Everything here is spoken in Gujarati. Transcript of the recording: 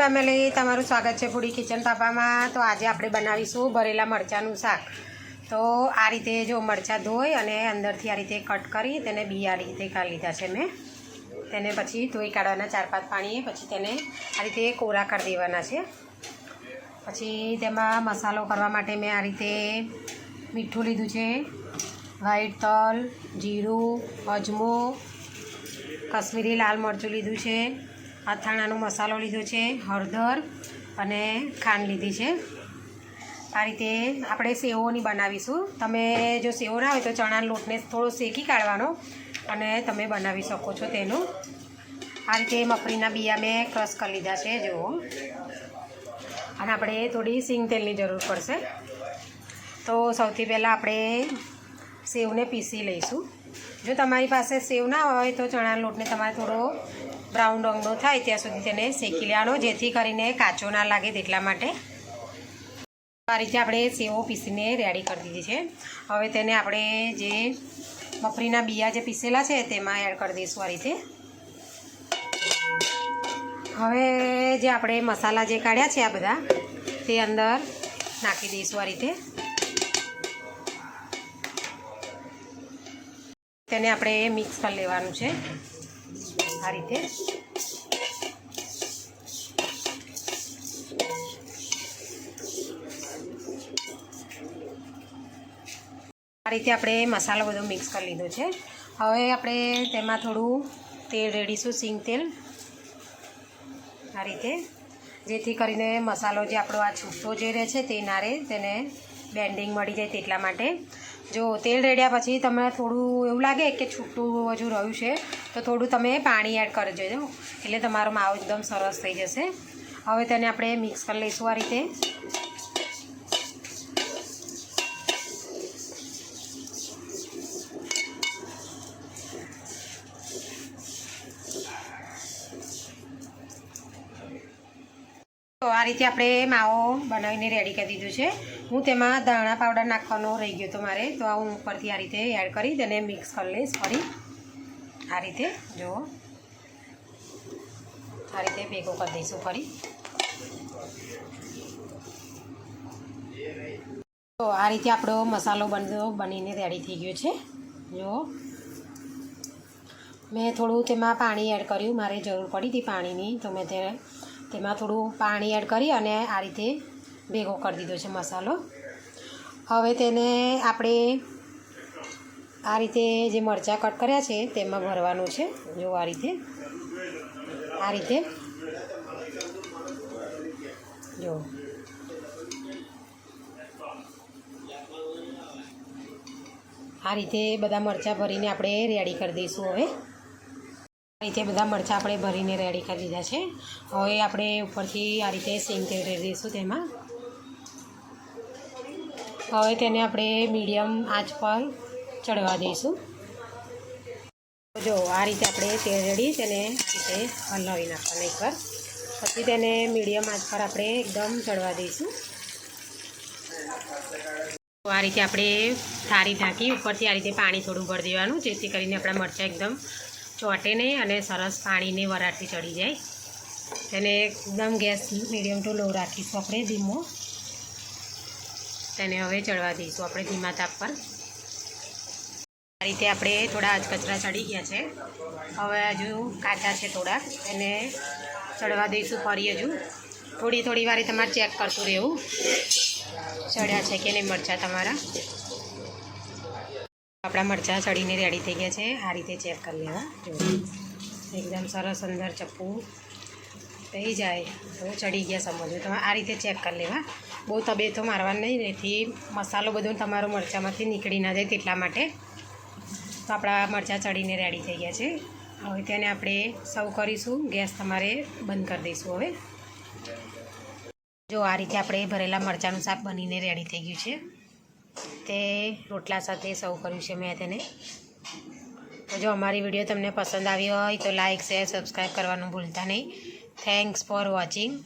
ફેમિલી, તમારું સ્વાગત છે ફૂડી કિચન પાપામાં તો આજે આપણે બનાવીશું ભરેલા મરચાંનું શાક. તો આ રીતે જો મરચાં ધોઈ અને અંદરથી આ રીતે કટ કરી તેને બી રીતે કાઢી લીધા છે મેં. તેને પછી ધોઈ કાઢવાના ચાર પાંચ પાણીએ, પછી તેને આ રીતે કોરા કરી દેવાના છે. પછી તેમાં મસાલો કરવા માટે મેં આ રીતે મીઠું લીધું છે. વ્હાઈટ તલ, જીરું, અજમો, કશ્મીરી લાલ મરચું લીધું છે. અથાણાનો મસાલો લીધો છે, હળદર અને ખાંડ લીધી છે. આ રીતે આપણે સેવોની બનાવીશું. તમે જો સેવો ના હોય તો ચણાના લોટને થોડો શેકી કાઢવાનો અને તમે બનાવી શકો છો તેનું. આ રીતે મગફળીના બિયા મેં ક્રશ કરી લીધા છે, જુઓ. અને આપણે થોડી સિંગ તેલની જરૂર પડશે. તો સૌથી પહેલાં આપણે સેવને પીસી લઈશું. જો તમારી પાસે સેવ ના હોય તો ચણાના લોટને તમારે થોડો બ્રાઉન રંગનો થાય ત્યાં સુધી તેને શેકી લેવાનો, જેથી કરીને કાચો ના લાગે તેટલા માટે. આ રીતે આપણે સેવો પીસીને રેડી કરી દીધી છે. હવે તેને આપણે જે મગફળીના બિયા જે પીસેલા છે તેમાં એડ કરી દઈશું આ રીતે. હવે જે આપણે મસાલા જે કાઢ્યા છે આ બધા, તે અંદર નાખી દઈશું આ રીતે. તેને આપણે મિક્સ કરી લેવાનું છે. આ રીતે. આ રીતે આપણે મસાલો બધો મિક્સ કરી લીધો છે. હવે આપણે તેમાં થોડું તેલ રેડીશું, સિંગ તેલ. આ રીતે. જેથી કરીને મસાલો જે આપણો આ છૂટો જે રહે છે તે ના રહે, તેને બેન્ડિંગ મળી જાય તેટલા માટે. જો તેલ રેડ્યા પછી તમને થોડું એવું લાગે કે છૂટું હજુ રહ્યું છે, તો થોડું તમે પાણી એડ કરી દેજો એટલે તમારો માવો એકદમ સરસ થઈ જશે. હવે તેને આપણે મિક્સ કરી લઈશું આ રીતે. આ રીતે આપણે માવો બનાવીને રેડી કરી દીધું છે. હું તેમાં ધાણા પાવડર નાખવાનો રહી ગયો તો મારે, તો હું ઉપરથી આ રીતે એડ કરી તેને મિક્સ કરી લઈશ ફરી. આ રીતે, જુઓ. આ રીતે ભેગો કરી દઈશું ફરી. તો આ રીતે આપણો મસાલો બનતો બનીને રેડી થઈ ગયો છે. જુઓ. મેં થોડું તેમાં પાણી એડ કર્યું, મારે જરૂર પડી હતી પાણીની, તો મેં તે તેમાં થોડું પાણી એડ કરી અને આ રીતે ભેગો કરી દીધો છે મસાલો. હવે તેને આપણે આ રીતે જે મરચાં કટ કર્યા છે તેમાં ભરવાનું છે. જો આ રીતે આ રીતે. જો. આ રીતે બધા મરચાં ભરીને આપણે રેડી કરી દઈશું હવે. રીતે બધા મરચાં આપણે ભરીને રેડી કરી દીધા છે. હવે આપણે ઉપરથી આ રીતે સિંગ તેલ રેડી દઈશું તેમાં. હવે તેને આપણે મીડિયમ આંચ પર ચડવા દઈશું. જો, આ રીતે આપણે તેલ રેડી તેને રીતે હલાવી નાખવાનું એકવાર પછી તેને મીડિયમ આંચ પર આપણે એકદમ ચડવા દઈશું. આ રીતે આપણે થાળી ઢાંકી ઉપરથી આ રીતે પાણી થોડું ભરી દેવાનું, જેથી કરીને આપણા મરચાં એકદમ ચોટે નહીં અને સરસ પાણીને વરાટી ચડી જાય. તેને એકદમ ગેસ મીડિયમ ટુ લો રાખીશું આપણે ધીમો. તેને હવે ચડવા દઈશું આપણે ધીમા તાપ પર. આ રીતે આપણે થોડા કચરા ચડી ગયા છે. હવે હજુ કાચા છે થોડાક એને ચડવા દઈશું ફરી હજુ. થોડી થોડી વારે તમારે ચેક કરતું રહેવું. ચડ્યા છે કે નહીં મરચાં તમારા? આપણા મરચાં ચડીને રેડી થઈ ગયા છે. આ રીતે ચેક કરી લેવા. જો, એકદમ સરસ અંદર ચપ્પુ થઈ જાય. તો ચડી ગયા સમજો. તમે આ રીતે ચેક કરી લેવા. બહુ તબિયતો મારવાની નહીં, એથી મસાલો બધો તમારો મરચાંમાંથી નીકળી ના જાય તેટલા માટે. તો આપણા મરચાં ચડીને રેડી થઈ ગયા છે. હવે તેને આપણે સર્વ કરીશું. ગેસ તમારે બંધ કરી દઈશું હવે. જો, આ રીતે આપણે ભરેલા મરચાંનું શાક બનીને રેડી થઈ ગયું છે. તે રોટલા સાથે સર્વ કર્યું છે મેં તેને. જો અમારી વીડિયો તમને પસંદ આવી હોય તો લાઇક શેર સબસ્ક્રાઈબ કરવાનું ભૂલતા નહીં. Thanks for watching